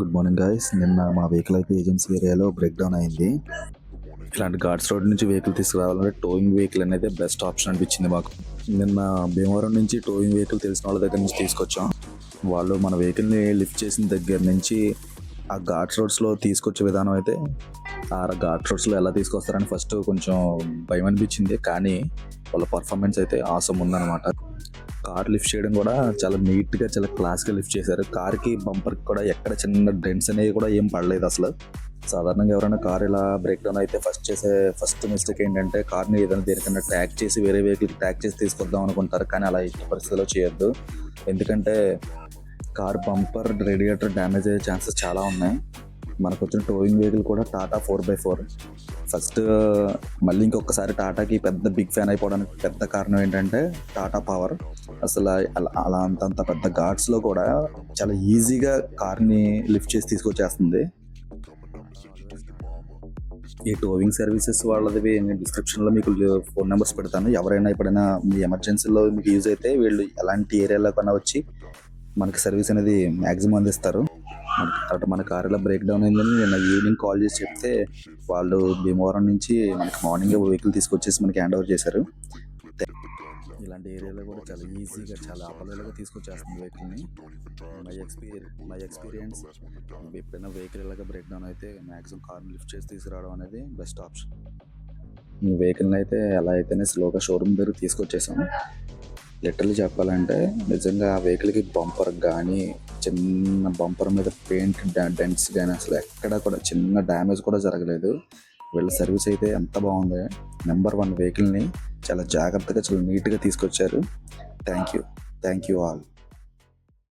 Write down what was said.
Good morning guys నిన్న మా vehicle అయితే ఏజెన్సీ ఏరియాలో బ్రేక్ డౌన్ అయింది. ఇలాంటి ఘాట్స్ రోడ్ నుంచి వెహికల్ తీసుకురావాలంటే టోయింగ్ వెహికల్ అనేది బెస్ట్ ఆప్షన్ అనిపించింది మాకు. నిన్న భీమవరం నుంచి టోయింగ్ వెహికల్ తెలిసిన వాళ్ళ దగ్గర నుంచి తీసుకొచ్చాం. వాళ్ళు మన వెహికల్ని లిఫ్ట్ చేసిన దగ్గర నుంచి ఆ ఘాట్స్ రోడ్స్లో తీసుకొచ్చే విధానం అయితే ఆ ఘాట్ రోడ్స్లో ఎలా తీసుకొస్తారని ఫస్ట్ కొంచెం భయం అనిపించింది. కానీ వాళ్ళ పర్ఫార్మెన్స్ అయితే ఆసం ఉందన్నమాట. కార్ లిఫ్ట్ చేయడం కూడా చాలా నీట్గా చాలా క్లాస్గా లిఫ్ట్ చేశారు. కార్కి బంపర్కి కూడా ఎక్కడ చిన్న డెంట్స్ అనేవి కూడా ఏం పడలేదు అసలు. సాధారణంగా ఎవరైనా కార్ ఇలా బ్రేక్ డౌన్ అయితే ఫస్ట్ చేసే ఫస్ట్ మిస్టేక్ ఏంటంటే కార్ని ఏదైనా దేనికన్నా ట్యాక్ చేసి వేరే వెహికల్ ట్యాక్ చేసి తీసుకొద్దాం అనుకుంటారు కానీ అలా ఎట్టి పరిస్థితిలో చేయొద్దు. ఎందుకంటే కార్ బంపర్ రేడియేటర్ డ్యామేజ్ అయ్యే ఛాన్సెస్ చాలా ఉన్నాయి. మనకు వచ్చిన టోయింగ్ వెహికల్ కూడా Tata four by four first మళ్ళీ ఇంకొకసారి టాటాకి పెద్ద బిగ్ ఫ్యాన్ అయిపోవడానికి పెద్ద కారణం ఏంటంటే టాటా పవర్ అసలు అలా అలా అంత అంత పెద్ద ఘాట్స్లో కూడా చాలా ఈజీగా కార్ని లిఫ్ట్ చేసి తీసుకొచ్చేస్తుంది. ఈ టోవింగ్ సర్వీసెస్ వాళ్ళది నేను డిస్క్రిప్షన్లో మీకు ఫోన్ నెంబర్స్ పెడతాను. ఎవరైనా ఎప్పుడైనా మీ ఎమర్జెన్సీలో మీకు యూజ్ అయితే వీళ్ళు ఎలాంటి ఏరియాలో కన్నా వచ్చి మనకి సర్వీస్ అనేది మ్యాక్సిమం అందిస్తారు. మనకి కరెక్ట్ మన కార్ ఇలా బ్రేక్ డౌన్ అయిందని నిన్న ఈవినింగ్ కాల్ చేసి చెప్తే వాళ్ళు భీమవరం నుంచి మనకి మార్నింగ్ వెహికల్ తీసుకొచ్చేసి మనకి హ్యాండ్ ఓవర్ చేశారు. ఇలాంటి ఏరియాలో కూడా చాలా ఈజీగా చాలా అపలలుగా తీసుకొచ్చేస్తుంది వెహికల్ని మై ఎక్స్పీరియన్స్ మై ఎక్స్పీరియన్స్ ఎప్పుడైనా వెహికల్ ఇలాగా బ్రేక్ డౌన్ అయితే మ్యాక్సిమం కార్ని లిఫ్ట్ చేసి తీసుకురావడం అనేది బెస్ట్ ఆప్షన్ వెహికల్ని అయితే ఎలా అయితేనే స్లోగా షోరూమ్ దగ్గర తీసుకొచ్చేసాము లిటర్లు చెప్పాలంటే నిజంగా ఆ వెహికల్కి బంపర్ కానీ చిన్న బంపర్ మీద పెయింట్ డెంట్స్ కానీ అసలు ఎక్కడ కూడా చిన్న డ్యామేజ్ కూడా జరగలేదు. వీళ్ళ సర్వీస్ అయితే ఎంత బాగుంది. నెంబర్ వన్ వెహికల్ని చాలా జాగ్రత్తగా చాలా నీట్గా తీసుకొచ్చారు. Thank you thank you all.